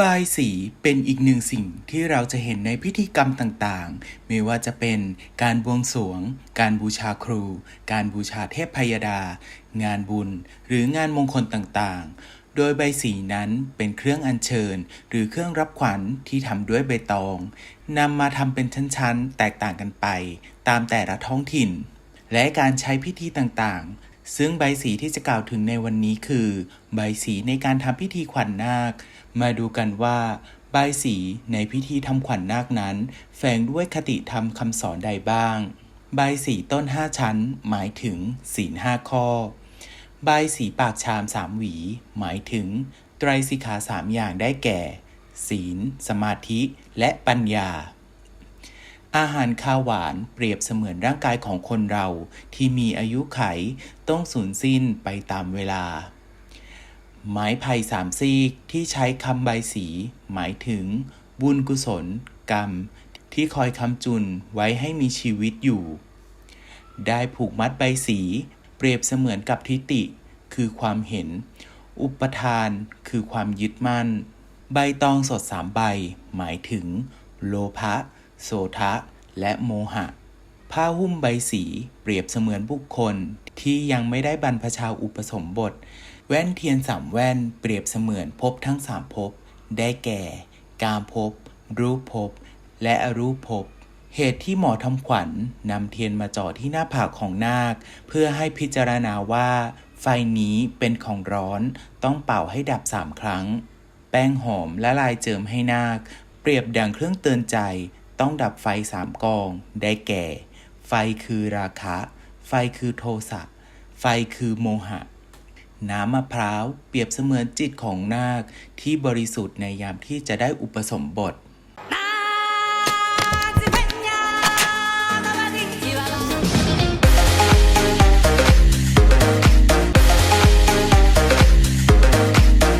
บายสีเป็นอีกหนึ่งสิ่งที่เราจะเห็นในพิธีกรรมต่างๆ ไม่ว่าจะเป็นการบวงสรวง การบูชาครู การบูชาเทพพยดา งานบุญ หรืองานมงคลต่างๆ โดยใบสีนั้นเป็นเครื่องอัญเชิญ หรือเครื่องรับขวัญที่ทำด้วยใบตองนำมาทำเป็นชั้นๆ แตกต่างกันไป ตามแต่ละท้องถิ่น และการใช้พิธีต่างๆ ซึ่งใบสีที่จะกล่าวถึงในวันนี้คือ ใบสีในการทำพิธีขวัญนาค มาดูกันว่าใบสีในพิธีทำขวัญนาคนั้น แฝงด้วยคติธรรมคำสอนใดบ้าง ใบสีต้นห้าชั้น หมายถึงศีลห้าข้อ ใบสีปากชามสามหวี หมายถึง ไตรสิกขาสามอย่างได้แก่ ศีล สมาธิ และปัญญา อาหารข้าวหวานเปรียบเสมือนร่างกายของคนเราที่มีอายุไขต้องสูญสิ้นไปตามเวลา ไม้ไผ่สามซีกที่ใช้คำใบสี หมายถึง บุญกุศล กรรม ที่คอยคำจุนไว้ให้มีชีวิตอยู่ ได้ผูกมัดใบสี เปรียบเสมือนกับทิฏฐิคือความเห็น อุปทานคือความยึดมั่น ใบตองสดสามใบ หมายถึง โลภะ โสทะ และโมหะ ผ้าหุ้มใบสีเปรียบเสมือนบุคคลที่ยังไม่ได้บรรพชาอุปสมบท แว่นเทียนสามแว่นเปรียบเสมือนภพทั้งสามภพ ได้แก่ กามภพ รูปภพ และอรูปภพเหตุที่หมอทำขวัญนำเทียนมาจ่อที่หน้าผากของนาค เพื่อให้พิจารณาว่า ไฟนี้เป็นของร้อนต้องเป่าให้ดับสามครั้ง แป้งหอมและลายเจิมให้นาค เปรียบดังเครื่องเตือนใจ ต้องดับไฟสามกอง ได้แก่ ไฟคือราคะ ไฟคือโทสะ ไฟคือโมหะ น้ำมะพร้าวเปรียบเสมือนจิตของนาคที่บริสุทธิ์ในยามที่จะได้อุปสมบท